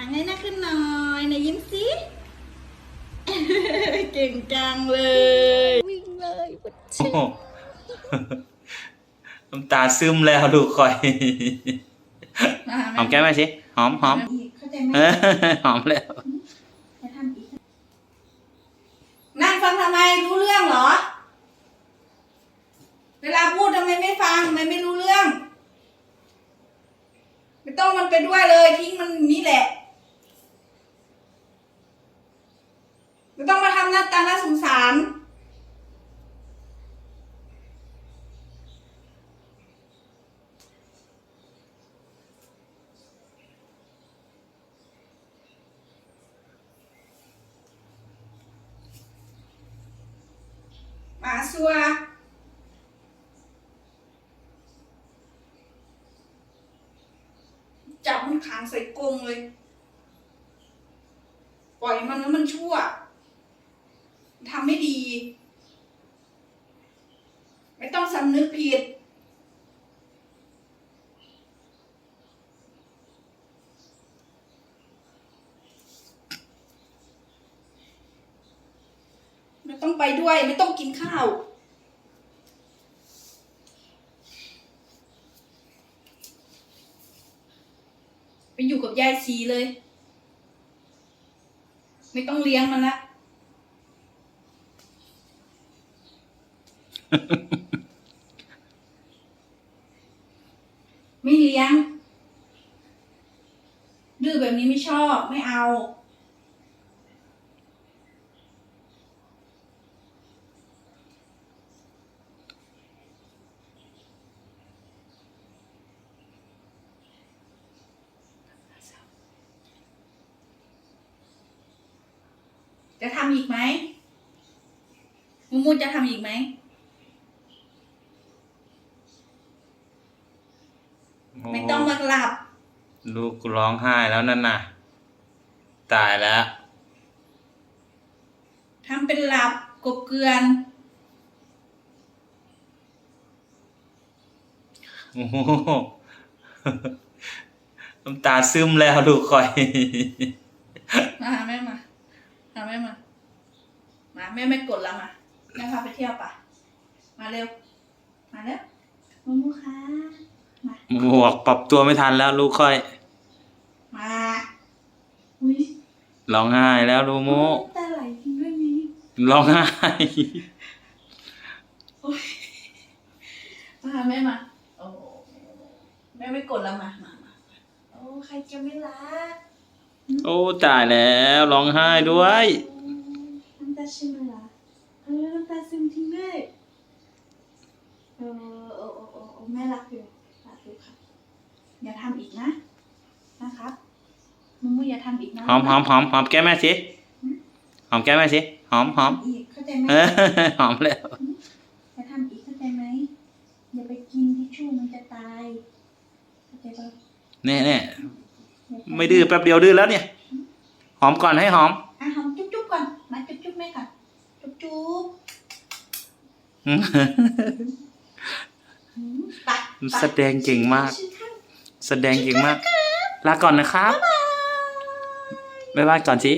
อะเงยหน้าขึ้นหน่อยไหนยิ้มสิ เก่งจังเลย วิ่งเลยวัดโอ้โหน้ำตาซึมแล้วลูกคอยมาหอมแก้มไหมสิ หอมหอมอีกเข้าใจไหมเออหอมแล้วจะทำอีกนั่งฟังทำไมรู้เรื่องเหรอ เวลาพูดทำไมไม่ฟังทำไมไม่รู้เรื่อง ไม่ต้องมันไปด้วยเลยทิ้งมันอย่างนี่แหละ ไม่ต้องมาทำหน้าตาน่าสงสาร หมา ซัวจับมันขังใส่กรงเลย ปล่อยมันแล้วมันชั่วทำไม่ดี ไม่ต้องสำนึกผิด ไม่ ต้องไปด้วยไม่ต้องกินข้าวไปอยู่กับยายชีเลย ไม่ต้องเลี้ยงมันละไม่เลี้ยงดื้อแบบนี้ไม่ชอบไม่เอา จะทำอีกไหมมูมูจะทำอีกไหม ไม่ต้องมาหลับ ลูกร้องไห้แล้วนั่นน่ะ ตายแล้วทำเป็นหลับกบเกลือนโอ้โหน้ำตาซึมแล้วลูกคอย มาหาแม่มาหาแม่มา มา แม่ไม่กดแล้วมาแม่พาไปเที่ยวปะมาเร็ว มาเร็วมูมูคะมาหมวกปรับตัวไม่ทันแล้วลูกคอย มาอุ้ยร้องไห้แล้วลูกโมตาไหลจริงด้วยนี้ร้องไห้มาหาแม่มาโอ้แม่ไม่กดแล้วมามามาโอ้ใครจะไม่รัก โอ้ตายแล้วร้องไห้ด้วย น้ำตาซึมเหรอเออน้ำตาซึมจริงด้วยเออโอ้โอ้โอ้โอ้แม่รักอยู่รักอยู่ครับอย่าทำอีกนะ นะครับมุมูอย่าทำอีกนะหอมหอมหอมหอมแก้มแม่สิหอมแก้มแม่สิหอมหอมอีกเข้าใจไหมเออหอมแล้วอย่าทำอีกเข้าใจไหมอย่าไปกินทิชชู่มันจะตายเข้าใจปะแน่แน่อย่าทำไม่ดื้อแป๊บเดียวดื้อแล้วเนี่ย หอมก่อนให้หอม อะหอมจุ๊บจุ๊บก่อนมาจุ๊บจุ๊บแม่ก่อนจุ๊บจุ๊บอืมไปไป แสดงเก่งมากชื่อท่านแสดงเก่งมาก ลาก่อนนะครับ บ๊ายบายก่อนสิบ